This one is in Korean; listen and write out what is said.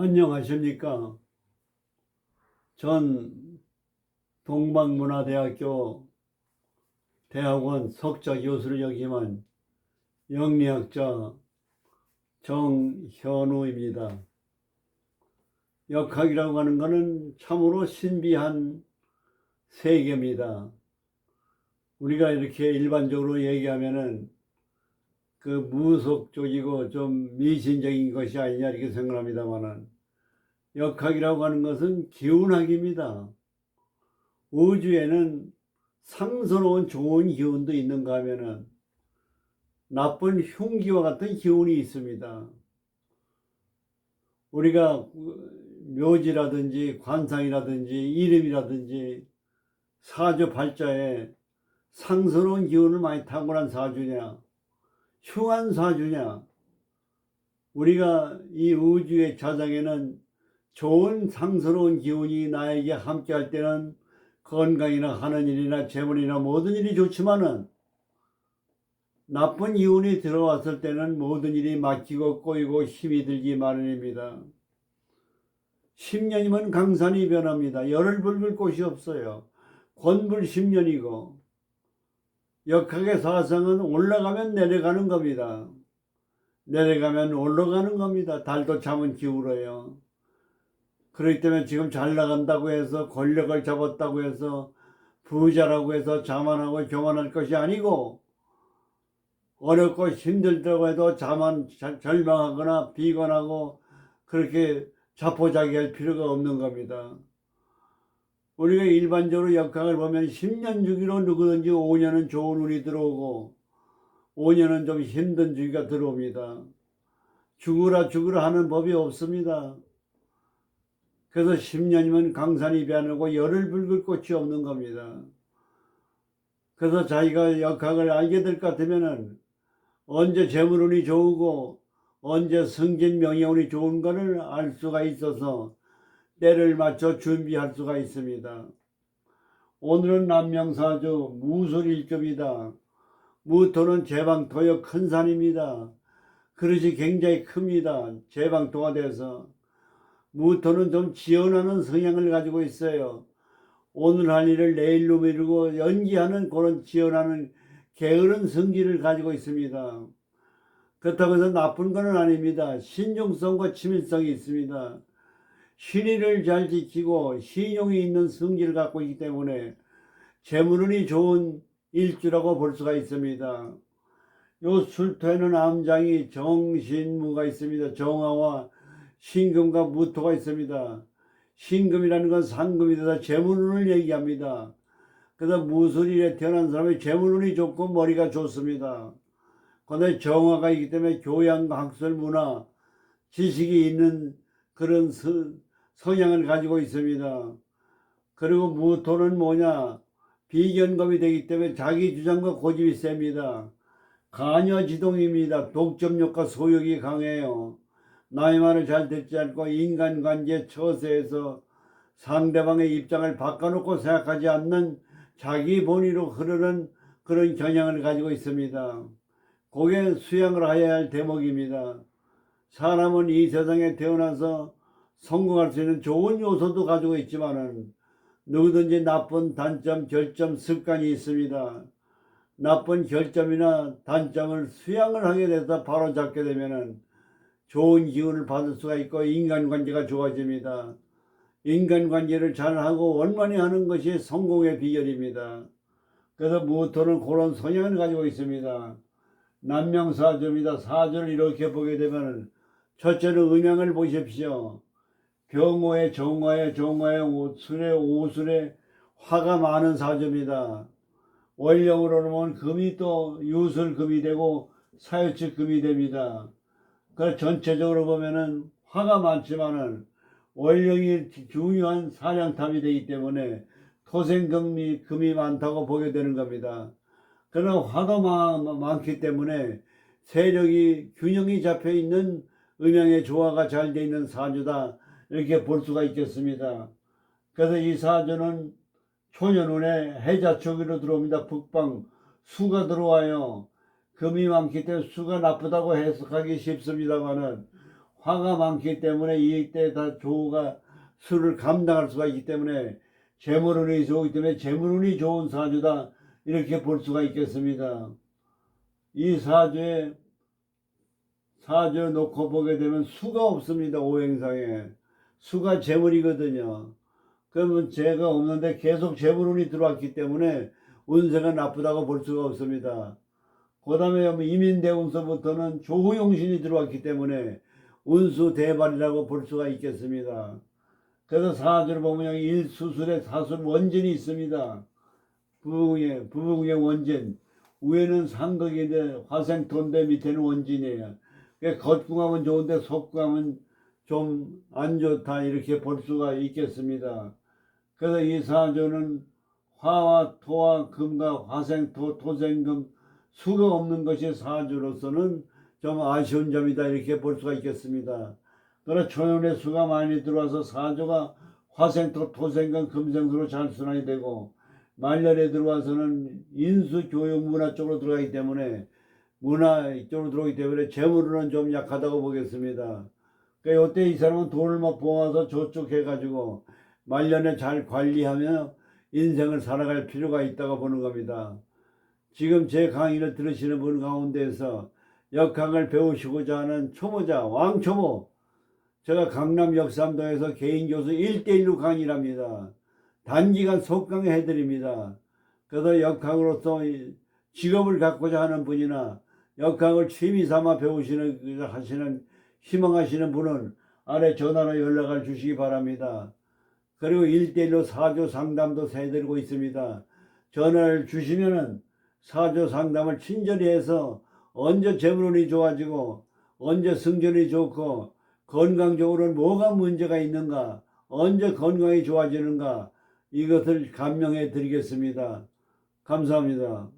안녕하십니까. 전 동방문화대학교 대학원 석좌 교수를 역임한 영리학자 정현우입니다. 역학이라고 하는 것은 참으로 신비한 세계입니다. 우리가 이렇게 일반적으로 얘기하면은 그 무속적이고 좀 미신적인 것이 아니냐 이렇게 생각합니다만은 역학이라고 하는 것은 기운학입니다. 우주에는 상스러운 좋은 기운도 있는가 하면은 나쁜 흉기와 같은 기운이 있습니다. 우리가 묘지라든지 관상이라든지 이름이라든지 사주 발자에 상스러운 기운을 많이 타고난 사주냐 흉한 사주냐 우리가 이 우주의 자장에는 좋은 상스러운 기운이 나에게 함께 할 때는 건강이나 하는 일이나 재물이나 모든 일이 좋지만은 나쁜 기운이 들어왔을 때는 모든 일이 막히고 꼬이고 힘이 들기 마련입니다. 10년이면 강산이 변합니다. 열을 붉을 곳이 없어요. 권불 10년이고 역학의 사상은 올라가면 내려가는 겁니다. 내려가면 올라가는 겁니다. 달도 참은 기울어요. 그렇기 때문에 지금 잘 나간다고 해서 권력을 잡았다고 해서 부자라고 해서 자만하고 교만할 것이 아니고 어렵고 힘들다고 해도 자만 자- 절망하거나 비관하고 그렇게 자포자기할 필요가 없는 겁니다. 우리가 일반적으로 역학을 보면 10년 주기로 누구든지 5년은 좋은 운이 들어오고 5년은 좀 힘든 주기가 들어옵니다. 죽으라 죽으라 하는 법이 없습니다. 그래서 10년이면 강산이 변하고 열을 붉을 곳이 없는 겁니다. 그래서 자기가 역학을 알게 될 것 같으면은 언제 재물운이 좋고 언제 승진 명예운이 좋은 것을 알 수가 있어서 때를 맞춰 준비할 수가 있습니다. 오늘은 남명사주 무술일급이다. 무토는 제방토의 큰 산입니다. 그릇이 굉장히 큽니다. 제방토가 돼서. 무토는 좀 지연하는 성향을 가지고 있어요. 오늘 할 일을 내일로 미루고 연기하는 그런 지연하는 게으른 성질을 가지고 있습니다. 그렇다고 해서 나쁜 건 아닙니다. 신중성과 치밀성이 있습니다. 신의를 잘 지키고 신용이 있는 성질을 갖고 있기 때문에 재물운이 좋은 일주라고 볼 수가 있습니다. 요 술토에는 암장이 정신무가 있습니다. 정화와 신금과 무토가 있습니다. 신금이라는 건 상금이 돼서 재물운을 얘기합니다. 그래서 무술일에 태어난 사람이 재물운이 좋고 머리가 좋습니다. 그런데 정화가 있기 때문에 교양과 학술 문화, 지식이 있는 그런 서, 성향을 가지고 있습니다. 그리고 무토는 뭐냐? 비견검이 되기 때문에 자기 주장과 고집이 셉니다. 가녀지동입니다. 독점력과 소욕이 강해요. 나의 말을 잘 듣지 않고 인간관계 처세에서 상대방의 입장을 바꿔놓고 생각하지 않는 자기 본의로 흐르는 그런 경향을 가지고 있습니다. 그게 수양을 해야 할 대목입니다. 사람은 이 세상에 태어나서 성공할 수 있는 좋은 요소도 가지고 있지만은 누구든지 나쁜 단점, 결점, 습관이 있습니다. 나쁜 결점이나 단점을 수양을 하게 돼서 바로 잡게 되면은 좋은 기운을 받을 수가 있고 인간관계가 좋아집니다. 인간관계를 잘하고 원만히 하는 것이 성공의 비결입니다. 그래서 무토는 그런 성향을 가지고 있습니다. 남명사주입니다. 사주를 이렇게 보게 되면 첫째는 음양을 보십시오. 병호에 정화에 정화에 오술에 오술에 화가 많은 사주입니다. 원령으로 보면 금이 또 유술금이 되고 사유치 금이 됩니다. 그 전체적으로 보면은 화가 많지만은 원령이 중요한 사냥탑이 되기 때문에 토생금이 금이 많다고 보게 되는 겁니다. 그러나 화가 많, 많기 때문에 세력이 균형이 잡혀 있는 음양의 조화가 잘 돼 있는 사주다 이렇게 볼 수가 있겠습니다. 그래서 이 사주는 초년운에 해자초기로 들어옵니다. 북방 수가 들어와요. 금이 많기 때문에 수가 나쁘다고 해석하기 쉽습니다만은 화가 많기 때문에 이때 다 조가 술을 감당할 수가 있기 때문에 재물운이 좋기 때문에 재물운이 좋은 사주다 이렇게 볼 수가 있겠습니다. 이 사주에 사주를 놓고 보게 되면 수가 없습니다. 오행상에 수가 재물이거든요. 그러면 재가 없는데 계속 재물운이 들어왔기 때문에 운세가 나쁘다고 볼 수가 없습니다. 그 다음에 이민대운서부터는 조후용신이 들어왔기 때문에 운수 대발이라고 볼 수가 있겠습니다. 그래서 사주를 보면 일수술에 사술 원진이 있습니다. 부흥의, 부흥의 원진. 위에는 상극인데 화생토인데 밑에는 원진이에요. 그러니까 겉궁합은 좋은데 속궁합은 좀 안 좋다 이렇게 볼 수가 있겠습니다. 그래서 이 사주는 화와 토와 금과 화생토, 토생금, 수가 없는 것이 사주로서는 좀 아쉬운 점이다 이렇게 볼 수가 있겠습니다. 그러나 초연의 수가 많이 들어와서 사주가 화생토, 토생금, 금생수로 잘 순환이 되고 말년에 들어와서는 인수, 교육, 문화 쪽으로 들어가기 때문에 문화 쪽으로 들어오기 때문에 재물은 좀 약하다고 보겠습니다. 그러니까 이때 이 사람은 돈을 막 모아서 저쪽 해가지고 말년에 잘 관리하며 인생을 살아갈 필요가 있다고 보는 겁니다. 지금 제 강의를 들으시는 분 가운데서 역학을 배우시고자 하는 초보자, 왕초보, 제가 강남 역삼동에서 개인 교수 1대1로 강의를 합니다. 단기간 속강해 해드립니다. 그래서 역학으로서 이 직업을 갖고자 하는 분이나 역학을 취미 삼아 배우시는, 그 하시는, 희망하시는 분은 아래 전화로 연락을 주시기 바랍니다. 그리고 1대1로 사조 상담도 해드리고 있습니다. 전화를 주시면은 사조 상담을 친절히 해서 언제 재물운이 좋아지고 언제 승전이 좋고 건강적으로는 뭐가 문제가 있는가 언제 건강이 좋아지는가 이것을 감명해 드리겠습니다. 감사합니다.